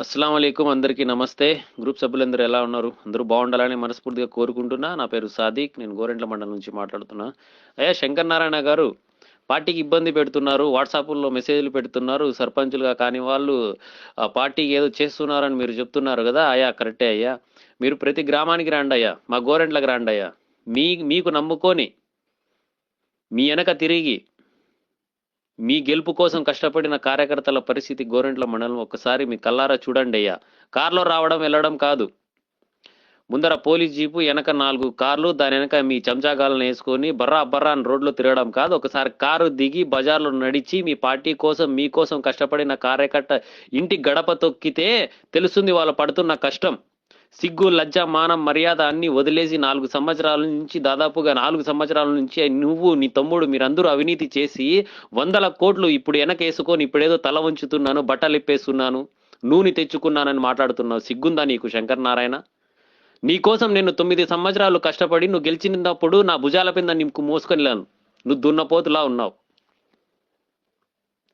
అస్సలం అయికం అందరికీ నమస్తే. గ్రూప్ సభ్యులందరూ ఎలా ఉన్నారు? అందరూ బాగుండాలని మనస్ఫూర్తిగా కోరుకుంటున్నా. నా పేరు సాదిక్ నేను గోరెంట్ల మండలం నుంచి మాట్లాడుతున్నా. అయ్యా శంకర్ నారాయణ గారు పార్టీకి ఇబ్బంది పెడుతున్నారు వాట్సాప్లో మెసేజ్లు పెడుతున్నారు సర్పంచులుగా కాని వాళ్ళు ఆ పార్టీకి ఏదో చేస్తున్నారని మీరు చెప్తున్నారు కదా అయ్యా కరెక్టే అయ్యా. మీరు ప్రతి గ్రామానికి రాండి అయ్యా మా గోరెంట్లకు రాండి అయ్యా. మీ మీకు నమ్ముకొని మీ వెనక తిరిగి మీ గెలుపు కోసం కష్టపడిన కార్యకర్తల పరిస్థితి గోరెంట్ల మండలం ఒక్కసారి మీ కల్లారా చూడండి అయ్యా. కార్లో రావడం వెళ్ళడం కాదు. ముందర పోలీస్ జీపు వెనక నాలుగు కార్లు దాని వెనక మీ చంచాగాలను వేసుకొని బర్రా బర్రా అని రోడ్లు తిరగడం కాదు. ఒకసారి కారు దిగి బజార్లో నడిచి మీ పార్టీ కోసం మీకోసం కష్టపడిన కార్యకర్త ఇంటి గడప తొక్కితే తెలుస్తుంది వాళ్ళు పడుతున్న కష్టం. సిగ్గు లజ్జ మానం మర్యాద అన్ని వదిలేసి నాలుగు సంవత్సరాల నుంచి దాదాపుగా నాలుగు సంవత్సరాల నుంచి నువ్వు నీ తమ్ముడు మీరందరూ అవినీతి చేసి వందల కోట్లు ఇప్పుడు వెనకేసుకొని ఇప్పుడేదో తల వంచుతున్నాను బట్టలిప్పేస్తున్నాను నూనె తెచ్చుకున్నానని మాట్లాడుతున్నావు. సిగ్గుందా నీకు శంకర్ నారాయణ? నీ కోసం నేను తొమ్మిది సంవత్సరాలు కష్టపడి నువ్వు గెలిచినప్పుడు నా భుజాల కింద నీకు మోసుకొనిలాను నువ్వు దున్నపోతులా ఉన్నావు.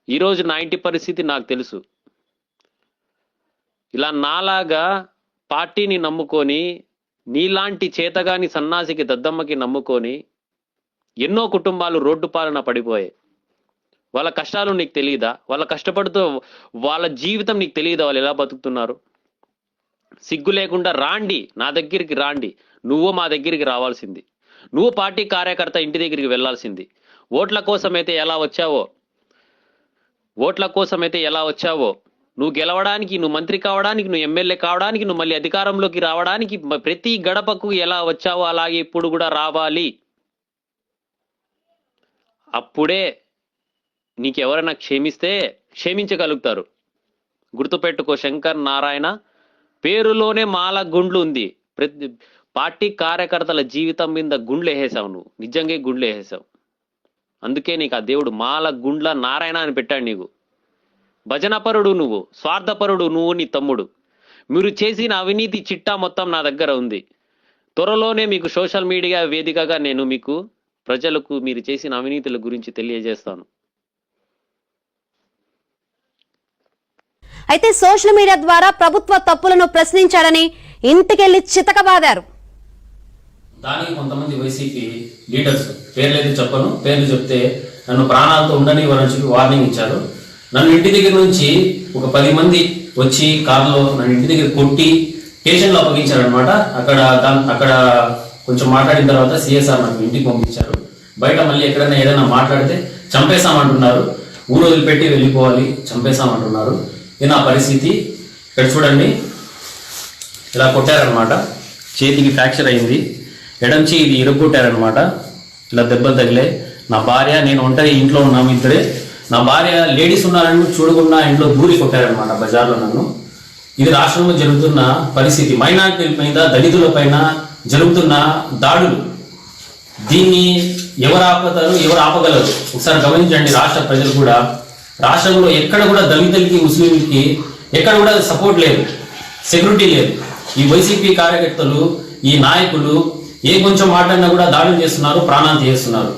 ఈరోజు నా ఇంటి పరిస్థితి నాకు తెలుసు. ఇలా నాలాగా పార్టీని నమ్ముకొని నీలాంటి చేతగాని సన్నాసికి దద్దమ్మకి నమ్ముకొని ఎన్నో కుటుంబాలు రోడ్డు పాలన పడిపోయాయి. వాళ్ళ కష్టాలు నీకు తెలియదా వాళ్ళ కష్టపడుతూ వాళ్ళ జీవితం నీకు తెలియదా వాళ్ళు ఎలా బతుకుతున్నారు? సిగ్గు లేకుండా రాండి నా దగ్గరికి రాండి. నువ్వు మా దగ్గరికి రావాల్సింది. నువ్వు పార్టీ కార్యకర్త ఇంటి దగ్గరికి వెళ్ళాల్సింది. ఓట్ల కోసమైతే ఎలా వచ్చావో? ఓట్ల కోసమైతే ఎలా వచ్చావో? నువ్వు గెలవడానికి నువ్వు మంత్రి కావడానికి నువ్వు ఎమ్మెల్యే కావడానికి నువ్వు మళ్ళీ అధికారంలోకి రావడానికి ప్రతి గడపకు ఎలా వచ్చావో అలాగే ఇప్పుడు కూడా రావాలి. అప్పుడే నీకెవరైనా క్షమిస్తే క్షమించగలుగుతారు. గుర్తుపెట్టుకో శంకర్ నారాయణ పేరులోనే మాల గుండ్లు ఉంది. ప్రతి పార్టీ కార్యకర్తల జీవితం మీద గుండ్లు వేసేసావు నువ్వు. నిజంగా గుండ్లు వేసేసావు. అందుకే నీకు ఆ దేవుడు మాల గుండ్ల నారాయణ అని పెట్టాడు నీకు. భజనపరుడు నువ్వు స్వార్థపరుడు నువ్వు నీ తమ్ముడు. మీరు చేసిన అవినీతి చిట్టా మొత్తం నా దగ్గర ఉంది. త్వరలోనే మీకు సోషల్ మీడియా వేదికగా నేను మీకు ప్రజలకు మీరు చేసిన అవినీతుల గురించి తెలియజేస్తాను. అయితే సోషల్ మీడియా ద్వారా ప్రభుత్వ తప్పులను ప్రశ్నించాడని ఇంటికెళ్ళి చితకబాదారు. దానికి కొంతమంది వైసీపీ లీడర్స్ పేర్లు అయితే చెప్పను. పేర్లు చెప్తే నన్ను ప్రాణాలతో ఉండనివ్వరని చెప్పి వార్నింగ్ ఇచ్చారు. నన్ను ఇంటి దగ్గర నుంచి ఒక పది మంది వచ్చి కారులో నన్ను ఇంటి దగ్గర కొట్టి స్టేషన్లో అప్పగించారనమాట అక్కడ అక్కడ కొంచెం మాట్లాడిన తర్వాత సిఎస్ఆర్ నన్ను ఇంటికి పంపించారు. బయట మళ్ళీ ఎక్కడైనా ఏదైనా మాట్లాడితే చంపేశామంటున్నారు ఊరు వదిలిపెట్టి వెళ్ళిపోవాలి చంపేశామంటున్నారు ఇది నా పరిస్థితి. ఇక్కడ చూడండి. ఇలా కొట్టారనమాట చేతికి ఫ్రాక్చర్ అయింది. ఎడం చేయి ఇది ఇరగొట్టారనమాట ఇలా దెబ్బలు తగిలే నా భార్య నేను ఒంటరి ఇంట్లో ఉన్నాము ఇద్దరే. నా భార్య లేడీస్ ఉన్నారని చూడకుండా ఇంట్లో దూరి కొట్టారనమాట బజార్లో నన్ను. ఇది రాష్ట్రంలో జరుగుతున్న పరిస్థితి. మైనార్టీల మీద దళితుల పైన జరుగుతున్న దాడులు. దీన్ని ఎవరు ఆపుతారు ఎవరు ఆపగలరు? ఒకసారి గమనించండి రాష్ట్ర ప్రజలు కూడా. రాష్ట్రంలో ఎక్కడ కూడా దళితులకి ముస్లింలకి ఎక్కడ కూడా సపోర్ట్ లేదు సెక్యూరిటీ లేదు. ఈ వైసీపీ కార్యకర్తలు ఈ నాయకులు ఏ కొంచెం మాట్లాడినా కూడా దాడులు చేస్తున్నారు ప్రాణాంతి చేస్తున్నారు